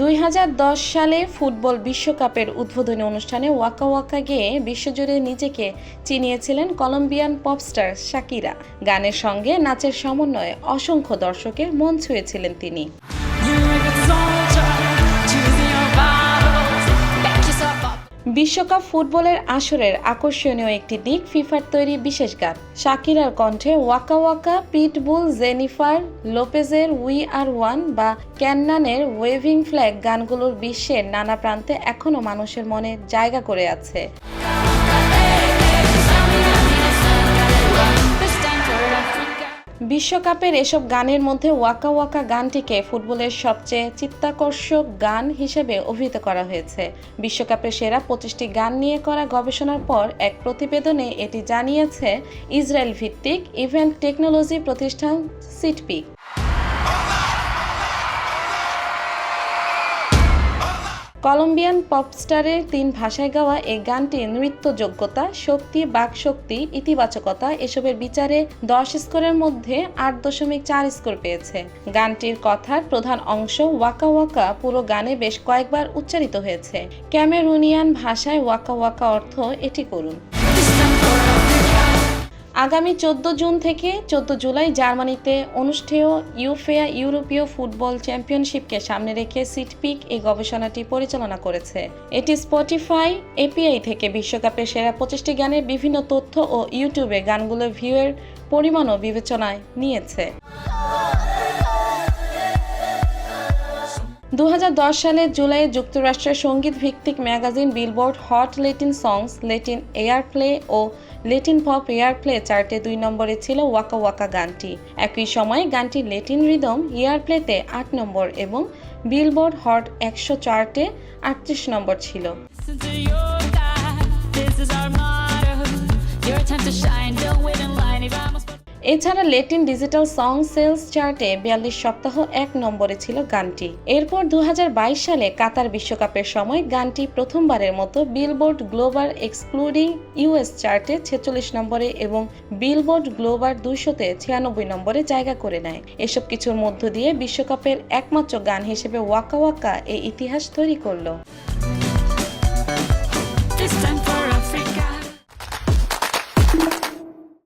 দুই হাজার দশ সালে ফুটবল বিশ্বকাপের উদ্বোধনী অনুষ্ঠানে ওয়াকা ওয়াকা গেয়ে বিশ্বজুড়ে নিজেকে চিনিয়েছিলেন কলম্বিয়ান পপস্টার শাকিরা। গানের সঙ্গে নাচের সমন্বয়ে অসংখ্য দর্শকের মন ছুঁয়েছিলেন তিনি। বিশ্বকাপ ফুটবলের আসরের আকর্ষণীয় একটি দিক ফিফার তৈরি বিশেষ গান। শাকিরার কণ্ঠে ওয়াকা ওয়াকা, পিটবুল, জেনিফার লোপেজের উই আর ওয়ান বা ক্যান্নানের ওয়েভিং ফ্ল্যাগ গানগুলোর বিশ্বের নানা প্রান্তে এখনও মানুষের মনে জায়গা করে আছে। বিশ্বকাপের এসব গানের মধ্যে ওয়াকা ওয়াকা গানটিকে ফুটবলের সবচেয়ে চিত্তাকর্ষক গান হিসেবে অভিহিত করা হয়েছে। বিশ্বকাপের সেরা পঁচিশটি গান নিয়ে করা গবেষণার পর এক প্রতিবেদনে এটি জানিয়েছে, ইসরায়েল ভিত্তিক ইভেন্ট টেকনোলজি প্রতিষ্ঠান সিটপিক। কলম্বিয়ান পপস্টারের তিন ভাষায় গাওয়া এই গানটি নৃত্য যোগ্যতা শক্তি, বাকশক্তি, ইতিবাচকতা এসবের বিচারে দশ স্কোরের মধ্যে আট দশমিক চার স্কোর পেয়েছে। গানটির কথার প্রধান অংশ ওয়াকা ওয়াকা পুরো গানে বেশ কয়েকবার উচ্চারিত হয়েছে। ক্যামেরুনিয়ান ভাষায় ওয়াকা ওয়াকা অর্থ এটি করুন। আগামী চোদ্দ জুন থেকে চোদ্দ জুলাই জার্মানিতে অনুষ্ঠেয় ইউফেয়া ইউরোপীয় ফুটবল চ্যাম্পিয়নশিপকে সামনে রেখে সিটপিক এই গবেষণাটি পরিচালনা করেছে। এটি স্পটিফাই, এপিআই থেকে বিশ্বকাপের সেরা পঁচিশটি গানের বিভিন্ন তথ্য ও ইউটিউবে গানগুলোর ভিউয়ের পরিমাণও বিবেচনায় নিয়েছে। দু হাজার দশ সালের জুলাইয়ে যুক্তরাষ্ট্রের সংগীত ভিত্তিক magazine billboard hot Latin songs, Latin air play ও লেটিন পপ এয়ার প্লে চার্টে দুই নম্বরে ছিল ওয়াকা ওয়াকা গানটি একই সময়ে গানটি লেটিন রিদম এয়ার প্লেতে আট নম্বর এবং বিলবোর্ড হট একশো চার্টে আটত্রিশ নম্বর ছিল time to shine. Don't wait in line. Vamos por এছাড়া লেটিন ডিজিটাল সং সেলস চার্টে বিয়াল্লিশ সপ্তাহ এক নম্বরে ছিল গানটি। এরপর দু হাজার বাইশ সালে কাতার বিশ্বকাপের সময় গানটি প্রথমবারের মতো বিলবোর্ড গ্লোবাল এক্সক্লুডিং ইউএস চার্টে ছেচল্লিশ নম্বরে এবং বিলবোর্ড গ্লোবাল দুইশোতে ছিয়ানব্বই নম্বরে জায়গা করে নেয়। এসব কিছুর মধ্য দিয়ে বিশ্বকাপের একমাত্র গান হিসেবে ওয়াকা ওয়াকা এই ইতিহাস তৈরি করল।